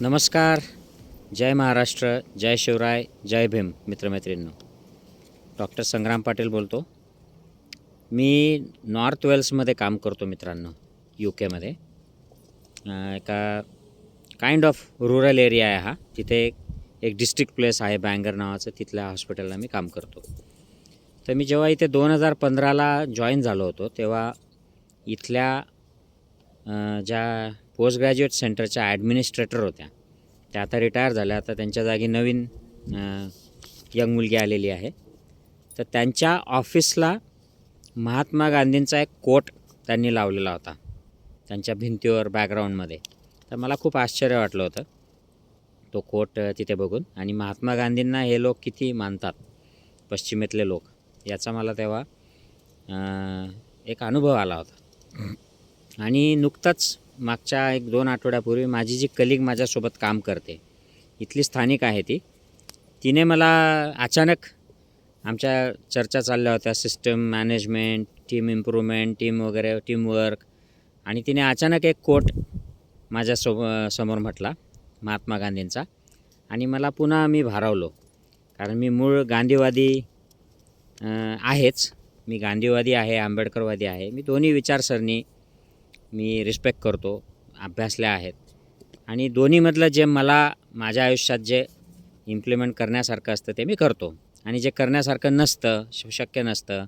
नमस्कार. जय महाराष्ट्र जय शिवराय जय भीम मित्रमैत्रिणींनो. डॉक्टर संग्राम पाटील बोलतो. मी नॉर्थ वेल्समध्ये काम करतो मित्रांनो यू केमध्ये एका काइंड ऑफ रुरल एरिया आहे हा. तिथे एक एक डिस्ट्रिक्ट प्लेस आहे बँगर नावाचं. तिथल्या हॉस्पिटलला मी काम करतो. तर मी जेव्हा इथे दोन हजार पंधराला जॉईन झालो होतो तेव्हा इथल्या ज्या पोस्ट ग्रॅज्युएट सेंटरच्या ॲडमिनिस्ट्रेटर होत्या. त्या आता रिटायर झाल्या. आता त्यांच्या जागी नवीन यंग मुलगी आलेली आहे. तर त्यांच्या ऑफिसला महात्मा गांधींचा एक कोट त्यांनी लावलेला होता. त्यांच्या भिंतीवर बॅकग्राऊंडमध्ये तर मला खूप आश्चर्य वाटलं होतं. तो कोट तिथे बघून. आणि महात्मा गांधींना हे लोक किती मानतात? पश्चिमेतले लोक. याचा मला तेव्हा एक अनुभव आला होता. आणि नुकताच मागच्या एक दोन आठवड्यापूर्वी माझी जी कलिग माझ्यासोबत काम करते इथली स्थानिक आहे ती तिने मला अचानक आमच्या चर्चा चालल्या होत्या system management team improvement team वगैरे टीमवर्क आणि तिने अचानक एक कोट माझ्यासोब समोर म्हटला महात्मा गांधींचा आणि मला पुन्हा मी भारावलो कारण मी मूळ गांधीवादी आहेच मी गांधीवादी आहे आंबेडकरवादी आहे मी दोन्ही विचारसरणी मी रिस्पेक्ट करतो अभ्यासल्या आहेत. आणि दोन्हीमधलं जे मला माझ्या आयुष्यात जे इम्प्लिमेंट करण्यासारखं असतं ते मी करतो. आणि जे करण्यासारखं नसतं श- शक्य नसतं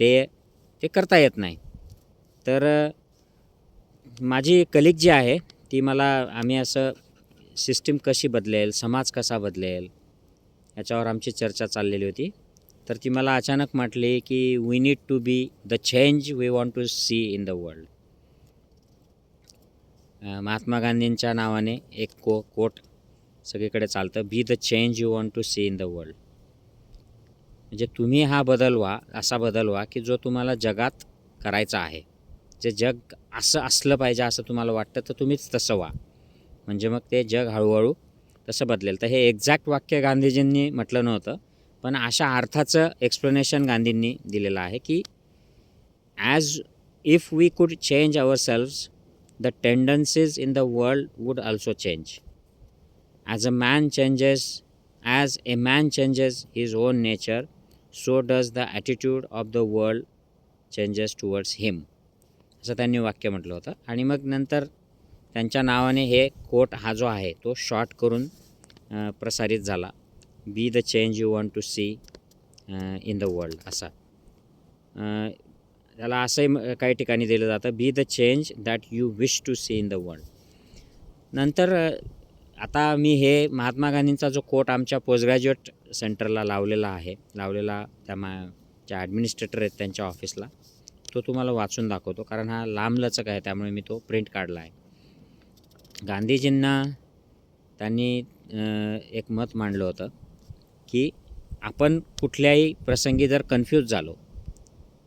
ते ते करता येत नाही. तर माझी कलिक जी आहे ती मला आम्ही असं सिस्टीम कशी बदलेल समाज कसा बदलेल याच्यावर आमची चर्चा चाललेली होती. तर ती मला अचानक म्हटली की we need to be the change we want to see in the world Mahatma गांधींच्या नावाने एक को कोट सगळीकडे चालतं. Be the change you want to see in the world म्हणजे तुम्ही हा बदल व्हा असा बदल व्हा की जो तुम्हाला जगात करायचा आहे. जे जग असं असलं पाहिजे असं तुम्हाला वाटतं तर तुम्हीच तसं व्हा. म्हणजे मग ते जग हळूहळू तसं बदलेल. तर हे एक्झॅक्ट वाक्य गांधीजींनी म्हटलं नव्हतं पण अशा अर्थाचं एक्सप्लेनेशन गांधींनी दिलेलं आहे की as if we could change ourselves the tendencies in the world would also change as a man changes as a man changes his own nature so does the attitude of the world changes towards him असं त्यांनी वाक्य म्हटलं होतं. आणि मग नंतर त्यांच्या नावाने हे कोट हा जो आहे तो शॉर्ट करून प्रसारित झाला. Be the change you want to see in the world असा. त्याला असंही म- काही ठिकाणी दिलं जातं be the change that you wish to see in the world नंतर आता मी हे महात्मा गांधींचा जो कोट आमच्या पोस्ट ग्रॅज्युएट सेंटरला लावलेला आहे लावलेला त्या मा ज्या ॲडमिनिस्ट्रेटर आहेत त्यांच्या ऑफिसला तो तुम्हाला वाचून दाखवतो. कारण हा लांबलचक आहे त्यामुळे मी तो प्रिंट काढला आहे. गांधीजींना त्यांनी एक मत मांडलं होतं की आपण कुठल्याही प्रसंगी जर कन्फ्यूज झालो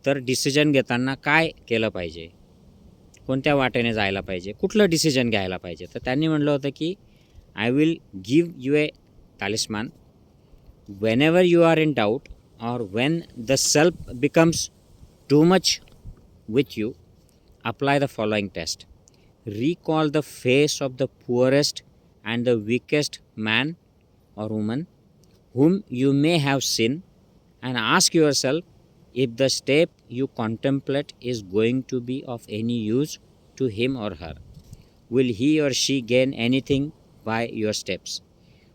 तर डिसिजन घेताना काय केलं पाहिजे? कोणत्या वाटेने जायला पाहिजे? कुठलं डिसिजन घ्यायला पाहिजे? तर त्यांनी म्हटलं होतं की I will give you a talisman whenever you are in doubt or when the self becomes too much with you apply the following test recall the face of the poorest and the the man or woman woman whom you may have seen and ask yourself if the step you contemplate is going to be of any use to him or her. Will he or she gain anything by your steps?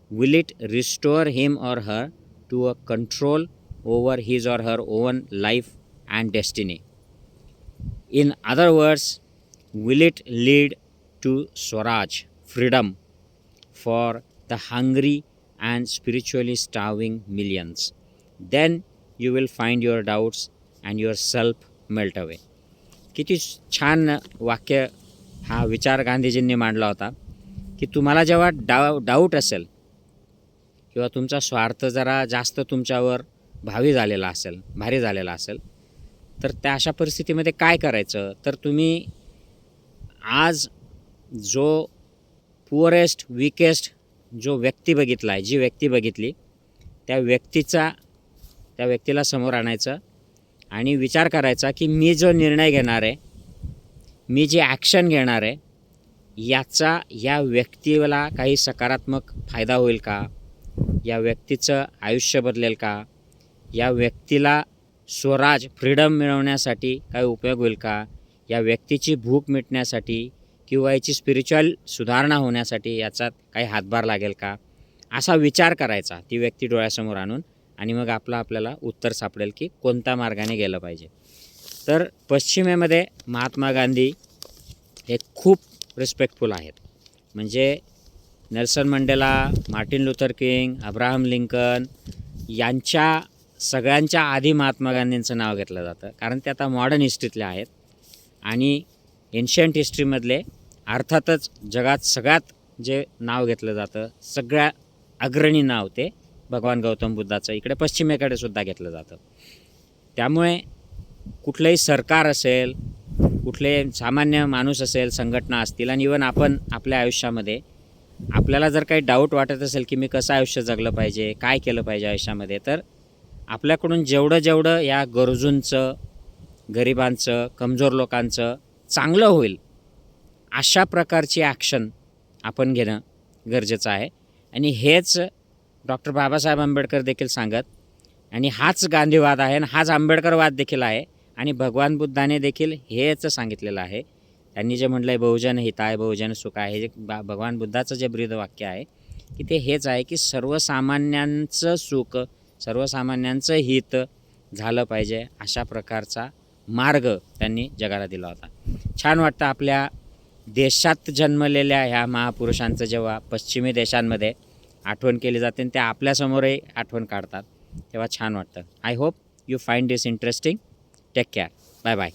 Will it restore him or her to a control over his or her own life and destiny? In other words, will it lead to Swaraj, freedom for the hungry and spiritually starving millions? Then you will find your doubts and your self melt away किती छान वाक्य हा विचार गांधीजींनी मांडला होता की तुम्हाला जेव्हा डाव डाऊट असेल किंवा तुमचा स्वार्थ जरा जास्त तुमच्यावर भावी झालेला असेल भारी झालेला असेल तर त्या अशा परिस्थितीमध्ये काय करायचं? तर तुम्ही आज जो पुअरेस्ट विकेस्ट जो व्यक्ती बघितला आहे जी व्यक्ती बघितली त्या व्यक्तीचा त्या व्यक्तीला समोर आणायचं आणि विचार करायचा की मी जो निर्णय घेणार आहे मी जी ॲक्शन घेणार आहे याचा या व्यक्तीला काही सकारात्मक फायदा होईल का? या व्यक्तीचं आयुष्य बदलेल का? या व्यक्तीला स्वराज फ्रीडम मिळवण्यासाठी काय उपयोग होईल का? या व्यक्तीची भूक मिटण्यासाठी किंवा याची स्पिरिच्युअल सुधारणा होण्यासाठी याचा काही हातभार लागेल का? असा विचार करायचा ती व्यक्ती डोळ्यासमोर आणून. आणि मग आपलं आपल्याला उत्तर सापडेल की कोणत्या मार्गाने गेलं पाहिजे. तर पश्चिमेमध्ये महात्मा गांधी हे खूप रिस्पेक्टफुल आहेत. म्हणजे Nelson Mandela Martin Luther King Abraham Lincoln यांच्या सगळ्यांच्या आधी महात्मा गांधींचं नाव घेतलं जातं. कारण ते आता मॉडर्न हिस्ट्रीतले आहेत. आणि एन्शियंट हिस्ट्रीमधले अर्थातच जगात सगळ्यात जे नाव घेतलं जातं सगळ्या अग्रणी नाव ते भगवान गौतम बुद्धाचं. इकडे पश्चिमेकडे सुद्धा घेतलं जातं. त्यामुळे कुठलंही सरकार असेल कुठले सामान्य माणूस असेल संघटना असतील आणि इवन आपण आपल्या आयुष्यामध्ये आपल्याला जर काही डाऊट वाटत असेल की मी कसं आयुष्य जगलं पाहिजे काय केलं पाहिजे आयुष्यामध्ये तर आपल्याकडून जेवढं जेवढं या गरजूंचं गरिबांचं कमजोर लोकांचं चांगलं होईल अशा प्रकारची ॲक्शन आपण घेणं गरजेचं आहे. आणि हेच डॉक्टर बाबासाहेब आंबेडकर देखील सांगत. आणि हाच गांधीवाद आहे आणि हाच आंबेडकरवाद देखील आहे. आणि भगवान बुद्धाने देखील हेच सांगितलेलं आहे. त्यांनी जे म्हटलं आहे बहुजन हिताय बहुजन सुख आहे हे जे बा भगवान बुद्धाचं जे ब्रीद वाक्य आहे की ते हेच आहे की सर्वसामान्यांचं सुख सर्वसामान्यांचं हित झालं पाहिजे अशा प्रकारचा मार्ग त्यांनी जगाला दिला होता. छान वाटतं आपल्या देशात जन्मलेल्या ह्या महापुरुषांचं जेव्हा पश्चिमी देशांमध्ये आठवण केली जाते आणि त्या आपल्यासमोरही आठवण काढतात. तेव्हा छान वाटतं. I hope you find this interesting take care bye bye